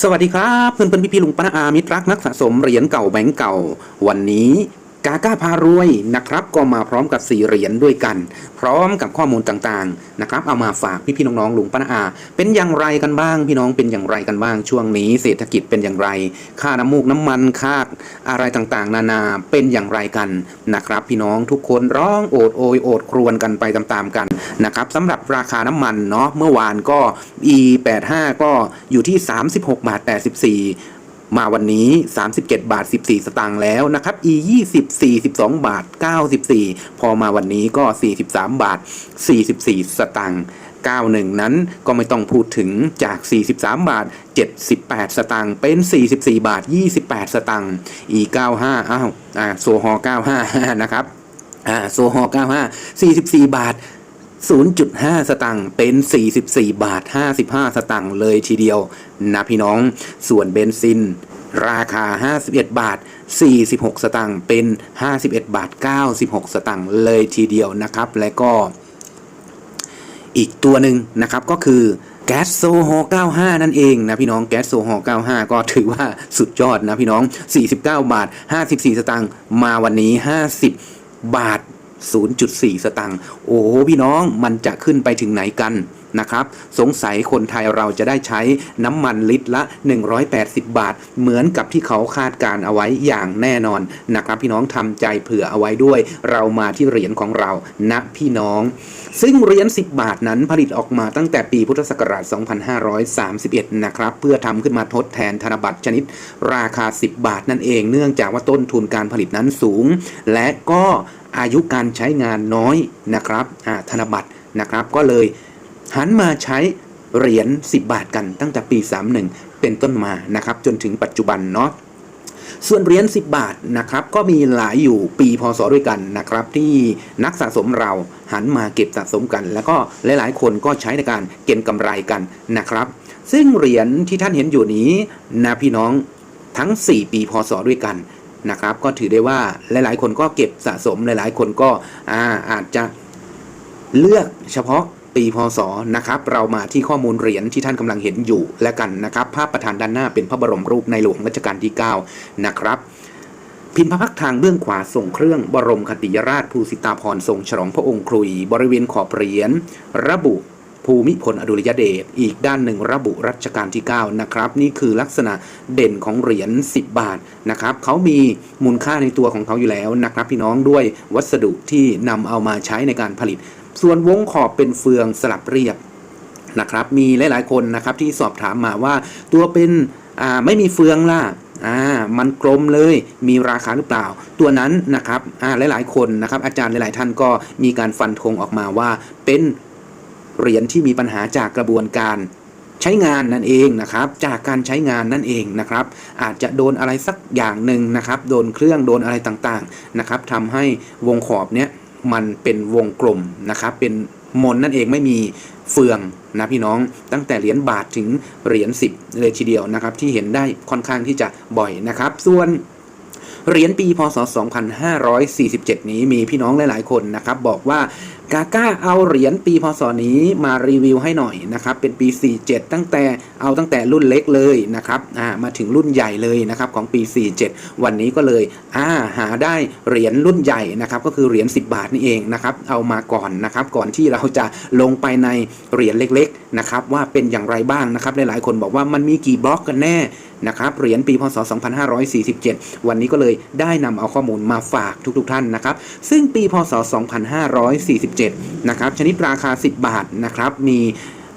สวัสดีครับ เพื่อนเพื่อนพี่พี่ๆลุงป้าอามิตรรักนักสะสมเหรียญเก่าแบงก์เก่า วันนี้ กาก้าพารวยนะครับ ก็มาพร้อมกับสี่เหรียญด้วยกัน พร้อมกับข้อมูลต่างๆนะครับ เอามาฝากพี่ๆน้องๆลุงป้าอา เป็นอย่างไรกันบ้าง พี่น้องเป็นอย่างไรกันบ้าง ช่วงนี้เศรษฐกิจเป็นอย่างไร ค่าน้ำมูกน้ำมันค่าอะไรต่างๆ นานาเป็นอย่างไรกันนะครับ พี่น้องทุกคนร้องโอดโอยโอดครวญกันไปตามๆกันนะครับสำหรับราคาน้ำมันเนาะเมื่อวานก็ e 8 5 ก็อยู่ที่ 36บาท84 มาวันนี้ 37 บาท 14 สตางค์แล้วนะครับ e 20 42 บาท 94 พอมาวันนี้ก็ 43 บาท 44 สตางค์91 นั้นก็ไม่ต้องพูดถึงจาก 43 บาท 78 สตางค์เป็น 44 บาท 28 สตางค์ e 95อ้าวอ่าโซฮอ95 นะครับอ่าโซฮอ95 44 บาท 0.5 สตังค์เป็น 44 บาท 55 สตังค์เลยทีเดียวนะพี่น้อง ส่วนเบนซิน ราคา 51 บาท 46 สตังค์เป็น 51 บาท 96 สตังค์เลยทีเดียวนะครับ และก็อีกตัวหนึ่งนะครับก็คือแก๊สโซฮอล95 นั่นเองนะพี่น้องแก๊สโซฮอล95 ก็ถือว่าสุดยอดนะพี่น้อง 49 บาท 54 สตางค์มาวันนี้ 50 บาท 0.4 สตังค์ โอ้โหพี่น้องมันจะขึ้นไปถึงไหนกันนะครับ สงสัยคนไทยเราจะได้ใช้น้ำมันลิตรละ 180 บาท เหมือนกับที่เขาคาดการเอาไว้อย่างแน่นอนนะครับ พี่น้องทำใจเผื่อเอาไว้ด้วย เรามาที่เหรียญของเรานะพี่น้อง ซึ่งเหรียญ10 บาทนั้นผลิตออกมาตั้งแต่ปีพุทธศักราช 2531 นะครับ เพื่อทำขึ้นมาทดแทนธนบัตรชนิดราคา 10 บาทนั่นเอง เนื่องจากว่าต้นทุนการผลิตนั้นสูง และก็อายุการใช้งานน้อยนะครับธนบัตรนะครับ ก็เลยหันมาใช้เหรียญ10 บาทกันตั้งแต่ปี 31 เป็นต้นมานะครับ จนถึงปัจจุบันเนาะ ส่วนเหรียญ10 บาทนะครับก็มีหลายอยู่ปีพศด้วยกันนะครับ ที่นักสะสมเราหันมาเก็บสะสมกัน แล้วก็หลายๆ คนก็ใช้ในการเก็งกำไรกันนะครับ ซึ่งเหรียญที่ท่านเห็นอยู่นี้นะพี่น้องทั้ง 4 ปีพศด้วยกันนะครับ ก็ถือได้ว่าหลายๆ คนก็เก็บสะสมหลายๆ คนก็อาอาจจะเลือกเฉพาะ ปีพศนะครับเรามาที่ข้อมูลเหรียญที่ท่านกำลังเห็นอยู่แล้วกันนะครับ ภาพประธานด้านหน้าเป็นพระบรมรูปในหลวงรัชกาลที่ 9 นะครับพิมพ์พระพักทางเบื้องขวาส่งเครื่องบรมคติยราชภูสิตาพรทรงฉลองพระองค์ครุย บริเวณขอบเหรียญระบุภูมิพลอดุลยเดชอีกด้านหนึ่งระบุรัชกาลที่ 9 นะครับ นี่คือลักษณะเด่นของเหรียญ10 บาทนะครับเขามีมูลค่าในตัวของเขาอยู่แล้วนะครับ พี่น้องด้วยวัสดุที่นำเอามาใช้ในการผลิต ส่วนวงขอบเป็นเฟืองสลับเรียบนะครับ มีหลาย ๆ คนนะครับที่สอบถามมาว่าตัวเป็นไม่มีเฟืองล่ะอ่ามันกลมเลยมีราคาหรือเปล่า ตัวนั้นนะครับอ่าหลาย ๆ คนนะครับ อาจารย์หลาย ๆ ท่านก็มีการฟันธงออกมาว่าเป็นเหรียญที่มีปัญหาจากกระบวนการใช้งานนั่นเองนะครับ จากการใช้งานนั่นเองนะครับ อาจจะโดนอะไรสักอย่างหนึ่งนะครับ โดนเครื่องโดนอะไรต่างๆนะครับทำให้วงขอบเนี้ย มันเป็นวงกลมนะครับเป็นมนนั่นเองไม่มีเฟืองนะพี่น้องตั้งแต่เหรียญบาทถึงเหรียญ10เลยทีเดียวนะครับ ที่เห็นได้ค่อนข้างที่จะบ่อยนะครับ ส่วนเหรียญปีพศ 2547 นี้มีพี่น้องหลาย ๆ คนนะครับ บอกว่า กาก้าเอาเหรียญปีพศนี้มารีวิวให้หน่อยนะครับเป็นปี 47 ตั้งแต่เอาตั้งแต่รุ่นเล็กเลยนะครับอ่ามาถึงรุ่นใหญ่เลยนะครับของปี 47 วันนี้ก็เลยอ่าหาได้เหรียญรุ่นใหญ่นะครับก็คือเหรียญ10 บาทนี่เองนะครับเอามาก่อนนะครับก่อนที่เราจะลงไปในเหรียญเล็กๆนะครับว่าเป็นอย่างไรบ้างนะครับหลายๆคนบอกว่ามันมีกี่บล็อกกันแน่นะครับเหรียญปีพศ 2547 วันนี้ก็เลยได้นำเอาข้อมูลมาฝากทุกๆท่านนะครับซึ่งปีพศ 2547นะครับชนิดราคา 10 บาทนะครับมี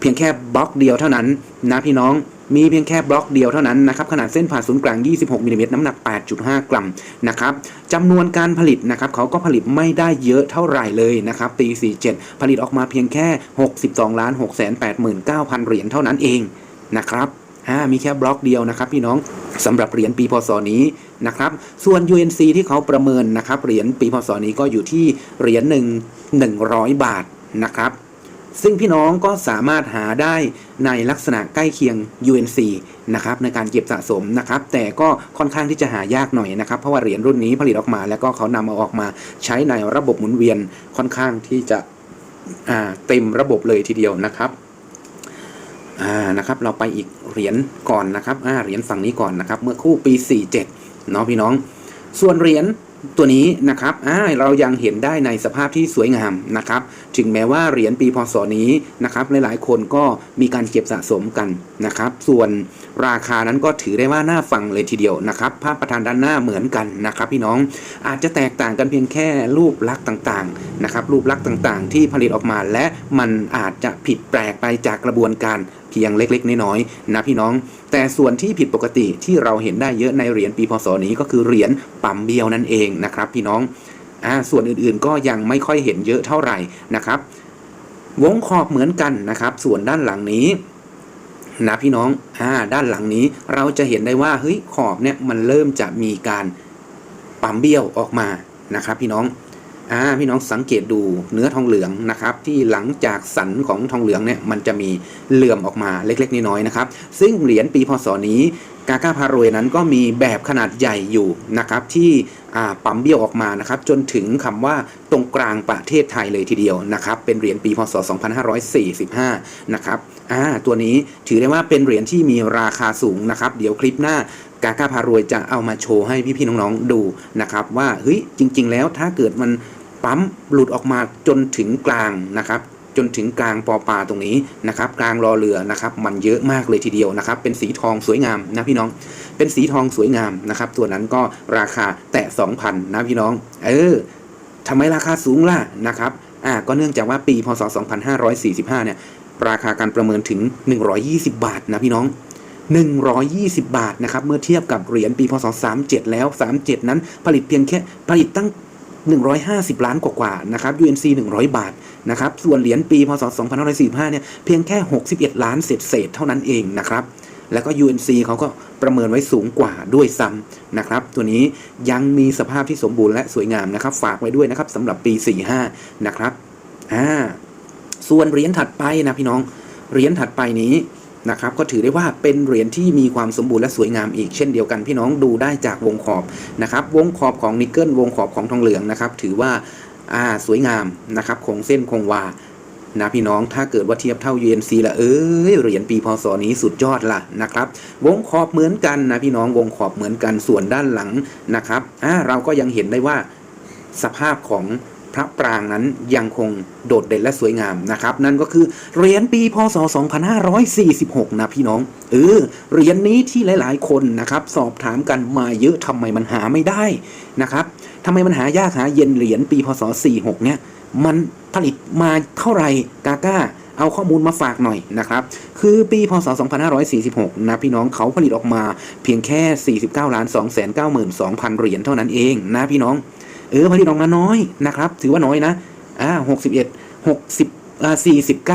เพียงแค่บล็อกเดียวเท่านั้นนะพี่น้องมีเพียงแค่บล็อกเดียวเท่านั้นนะครับขนาดเส้นผ่าศูนย์กลาง 26มิลลิเมตรน้ำหนัก 8.5 กรัมนะครับจำนวนการผลิตนะครับเขาก็ผลิตไม่ได้เยอะเท่าไหร่เลยนะครับปี 47 ผลิตออกมาเพียงแค่ 62 ล้าน6 8 9 0 0 0 เหรียญเท่านั้นเองนะครับ อ่ามีแค่บล็อกเดียวนะครับพี่น้องสำหรับเหรียญปีพศนี้นะครับส่วน UNC ที่เขาประเมินนะครับเหรียญปีพศนี้ก็อยู่ที่เหรียญหนึ่ง100บาทนะครับซึ่งพี่น้องก็สามารถหาได้ในลักษณะใกล้เคียง UNC นะครับในการเก็บสะสมนะครับ แต่ก็ค่อนข้างที่จะหายากหน่อยนะครับ เพราะว่าเหรียญรุ่นนี้ผลิตออกมา แล้วก็เขานำเอาออกมาใช้ในระบบหมุนเวียนค่อนข้างที่จะเต็มระบบเลยทีเดียวนะครับ อ่านะครับเราไปอีกเหรียญก่อนนะครับอ่าเหรียญฝั่งนี้ก่อนนะครับ เมื่อคู่ปี 47เนาะพี่น้อง ส่วนเหรียญตัวนี้นะครับอ่าเรายังเห็นได้ในสภาพที่สวยงามนะครับ ถึงแม้ว่าเหรียญปีพศนี้นะครับ หลายๆ คนก็มีการเก็บสะสมกันนะครับ ส่วนราคานั้นก็ถือได้ว่าน่าฟังเลยทีเดียวนะครับ ภาพประธานด้านหน้าเหมือนกันนะครับ พี่น้องอาจจะแตกต่างกันเพียงแค่รูปลักษณ์ต่างๆนะครับ รูปลักษณ์ต่างๆ ที่ผลิตออกมาและมันอาจจะผิดแปลกไปจากกระบวนการ เพียงเล็ก ๆ น้อยๆนะพี่น้อง แต่ส่วนที่ผิดปกติที่เราเห็นได้เยอะในเหรียญปีพศนี้ก็คือเหรียญปั๊มเบี้ยวนั่นเองนะครับ พี่น้องอ่าส่วนอื่นๆก็ยังไม่ค่อยเห็นเยอะเท่าไหร่นะครับ วงขอบเหมือนกันนะครับ ส่วนด้านหลังนี้นะพี่น้องอ่าด้านหลังนี้เราจะเห็นได้ว่าเฮ้ยขอบเนี่ยมันเริ่มจะมีการปั๊มเบี้ยวออกมานะครับ พี่น้อง อ่าพี่น้องสังเกตดูเนื้อทองเหลืองนะครับ ที่หลังจากสันของทองเหลืองเนี่ยมันจะมีเหลื่อมออกมาเล็กๆน้อยๆนะครับ ซึ่งเหรียญปีพศนี้กาก้าพารวยนั้นก็มีแบบขนาดใหญ่อยู่นะครับที่ ปั๊มเบี้ยวออกมานะครับจนถึงคำว่าตรงกลางประเทศไทยเลยทีเดียวนะครับเป็นเหรียญปีพศ 2545 นะครับตัวนี้ถือได้ว่าเป็นเหรียญที่มีราคาสูงนะครับ เดี๋ยวคลิปหน้ากาก้าพารวยจะเอามาโชว์ให้พี่ๆน้องๆดูนะครับว่าเฮ้ยจริง ๆ แล้วถ้าเกิดมันปั๊มหลุดออกมาจนถึงกลางนะครับ จนถึงกลางปอปลาตรงนี้นะครับกลางรอเรือนะครับมันเยอะมากเลยทีเดียวนะครับเป็นสีทองสวยงามนะพี่น้อง เป็นสีทองสวยงามนะครับตัวนั้นก็ราคาแตะ2,000นะพี่น้อง เออทำไมราคาสูงล่ะนะครับอ่าก็เนื่องจากว่าปีพศ 2545 เนี่ยราคาการประเมินถึง 120 บาทนะพี่น้อง 120 บาทนะครับเมื่อเทียบกับเหรียญปีพศ 37 แล้ว 37 นั้นผลิตเพียงแค่ผลิตตั้ง 150 ล้านกว่าๆนะครับ UNC 100 บาทนะครับ ส่วนเหรียญปีพศ2545เนี่ยเพียงแค่ 61 ล้านเศษๆเท่านั้นเองนะครับ แล้วก็ UNC เขาก็ประเมินไว้สูงกว่าด้วยซ้ำนะครับ ตัวนี้ยังมีสภาพที่สมบูรณ์และสวยงามนะครับ ฝากไว้ด้วยนะครับสำหรับปี 45 นะครับอ่าส่วนเหรียญถัดไปนะพี่น้องเหรียญถัดไปนี้ นะครับก็ถือได้ว่าเป็นเหรียญที่มีความสมบูรณ์และสวยงามอีกเช่นเดียวกันพี่น้องดูได้จากวงขอบนะครับวงขอบของนิกเกิลวงขอบของทองเหลืองนะครับถือว่าอ่าสวยงามนะครับคงเส้นคงวานะพี่น้องถ้าเกิดว่าเทียบเท่า UNC ละเอ้ยเหรียญปีพศนี้สุดยอดละนะครับ วงขอบเหมือนกันนะพี่น้องวงขอบเหมือนกันส่วนด้านหลังนะครับอ่าเราก็ยังเห็นได้ว่าสภาพของ พระปรางนั้นยังคงโดดเด่นและสวยงามนะครับ นั่นก็คือเหรียญปีพศ 2546 นะพี่น้อง เออเหรียญนี้ที่หลายๆ คนนะครับสอบถามกันมาเยอะทำไมมันหาไม่ได้นะครับทำไมมันหายากหาเย็นเหรียญปีพศ 46 เนี่ยมันผลิตมาเท่าไหร่กาก้าเอาข้อมูลมาฝากหน่อยนะครับ คือปีพศ 2546 นะพี่น้องเขาผลิตออกมาเพียงแค่ 49 ล้าน 2 9 2 0 0 0 เหรียญเท่านั้นเองนะพี่น้อง เออผลิตออกมาน้อยนะครับ ถือว่าน้อยนะอ่า61 60อ่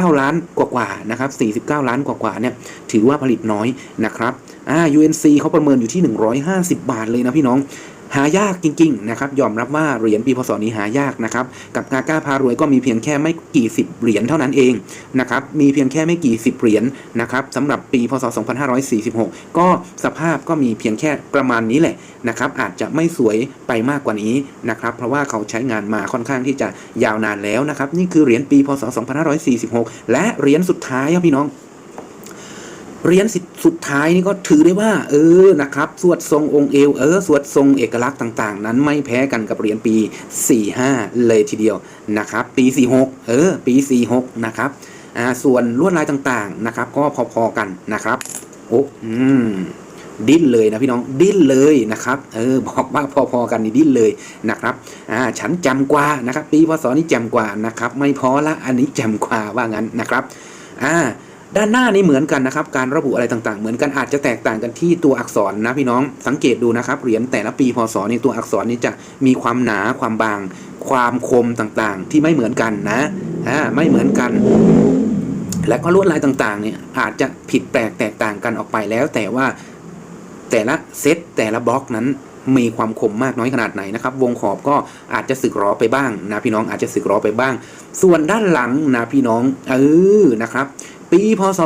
า49ล้านกว่าๆนะครับสี่สิบเก้าล้านกว่าๆเนี่ยถือว่าผลิตน้อยนะครับอ่า UNC เขาประเมินอยู่ที่หนึ่งร้อยห้าสิบบาทเลยนะพี่น้อง หายากจริงๆนะครับยอมรับว่าเหรียญปีพศนี้หายากนะครับกับกาก้าพารวยก็มีเพียงแค่ไม่กี่สิบเหรียญเท่านั้นเองนะครับมีเพียงแค่ไม่กี่สิบเหรียญนะครับสำหรับปีพศ 2546 ก็สภาพก็มีเพียงแค่ประมาณนี้แหละนะครับอาจจะไม่สวยไปมากกว่านี้นะครับเพราะว่าเขาใช้งานมาค่อนข้างที่จะยาวนานแล้วนะครับนี่คือเหรียญปีพศ 2546 และเหรียญสุดท้ายครับพี่น้อง เหรียญสุดท้ายนี่ก็ถือได้ว่า เออนะครับ สวดทรงองค์เอวเออสวดทรงเอกลักษณ์ต่าง ๆ นั้นไม่แพ้กันกับเหรียญปี 45 เลยทีเดียวนะครับ ปี 46 เออ ปี 46 นะครับอ่าส่วนลวดลายต่างๆนะครับ ก็พอๆกันนะครับโอ้อืมดิ้นเลยนะพี่น้องดิ้นเลยนะครับเออบอกว่าพอๆกันนี่ดิ้นเลยนะครับอ่าฉันจำกว่านะครับ ปีพศนี้จำกว่านะครับ ไม่พอละอันนี้จำกว่าว่างั้นนะครับอ่า ด้านหน้านี้เหมือนกันนะครับ การระบุอะไรต่างๆ เหมือนกันอาจจะแตกต่างกันที่ตัวอักษรนะพี่น้องสังเกตดูนะครับเหรียญแต่ละปีพศนี่ตัวอักษรนี้จะมีความหนาความบาง ความคมต่างๆ ที่ไม่เหมือนกันนะอ่าไม่เหมือนกัน และก็ลวดลายต่างๆเนี่ยอาจจะผิดแปลกแตกต่างกันออกไปแล้ว แต่ว่าแต่ละเซตแต่ละบล็อกนั้นมีความคมมากน้อยขนาดไหนนะครับ วงขอบก็อาจจะสึกหรอไปบ้างนะพี่น้องอาจจะสึกหรอไปบ้าง ส่วนด้านหลังนะพี่น้องเออนะครับ ปีพศ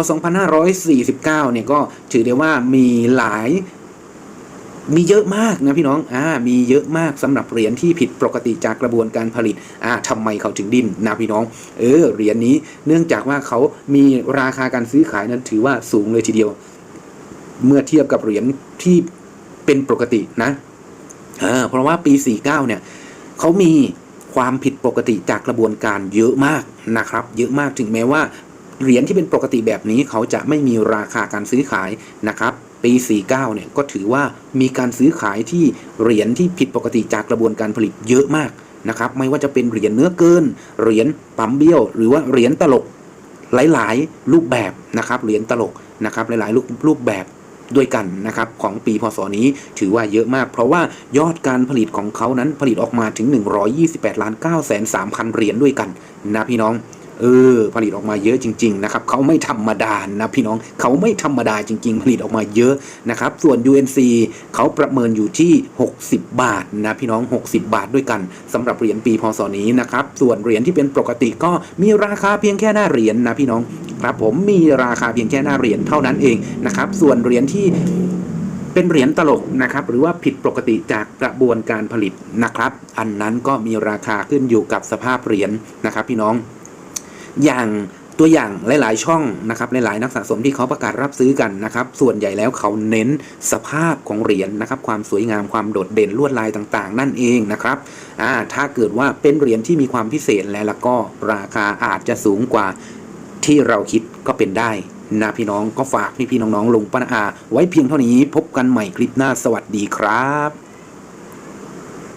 2549 เนี่ยก็ถือได้ว่ามีหลายมีเยอะมากนะพี่น้อง อ่า มีเยอะมากสำหรับเหรียญที่ผิดปกติจากกระบวนการผลิต อ่าทำไมเขาถึงดิ้นนะพี่น้อง เออ เหรียญนี้ เนื่องจากว่าเขามีราคาการซื้อขายนั้นถือว่าสูงเลยทีเดียว เมื่อเทียบกับเหรียญที่เป็นปกตินะเออเพราะว่าปี 49 เนี่ย เขามีความผิดปกติจากกระบวนการเยอะมากนะครับ เยอะมากถึงแม้ว่า เหรียญที่เป็นปกติแบบนี้เขาจะไม่มีราคาการซื้อขายนะครับปี 49 เนี่ยก็ถือว่ามีการซื้อขายที่เหรียญที่ผิดปกติจากกระบวนการผลิตเยอะมากนะครับไม่ว่าจะเป็นเหรียญเนื้อเกิน เหรียญปั๊มเบี้ยว หรือว่าเหรียญตลกหลาย ๆ รูปแบบนะครับเหรียญตลกนะครับหลายๆรูปรูปแบบด้วยกันนะครับของปีพศนี้ถือว่าเยอะมาก เพราะว่ายอดการผลิตของเขานั้นผลิตออกมาถึง 128ล้าน9แสน3พันเหรียญด้วยกันนะพี่น้อง เออ ผลิตออกมาเยอะจริง ๆ นะครับเขาไม่ธรรมดานะพี่น้องเขาไม่ธรรมดาจริง ๆ ผลิตออกมาเยอะนะครับ ส่วน UNC เขาประเมินอยู่ที่ 60 บาทนะพี่น้อง 60 บาทด้วยกันสำหรับเหรียญปีพศนี้นะครับ ส่วนเหรียญที่เป็นปกติก็มีราคาเพียงแค่หน้าเหรียญนะพี่น้องครับผมมีราคาเพียงแค่หน้าเหรียญเท่านั้นเองนะครับ ส่วนเหรียญที่เป็นเหรียญตลกนะครับ หรือว่าผิดปกติจากกระบวนการผลิตนะครับ อันนั้นก็มีราคาขึ้นอยู่กับสภาพเหรียญนะครับ พี่น้อง อย่างตัวอย่างหลาย ๆ ช่องนะครับหลาย ๆ นักสะสมที่เขาประกาศรับซื้อกันนะครับ ส่วนใหญ่แล้วเขาเน้นสภาพของเหรียญนะครับ ความสวยงามความโดดเด่นลวดลายต่าง ๆ นั่นเองนะครับอ่าถ้าเกิดว่าเป็นเหรียญที่มีความพิเศษแล้วแล้วก็ราคาอาจจะสูงกว่าที่เราคิดก็เป็นได้นะพี่น้องก็ฝากพี่ๆน้อง ๆ ลงปนาอาไว้เพียงเท่านี้พบกันใหม่คลิปหน้าสวัสดีครับ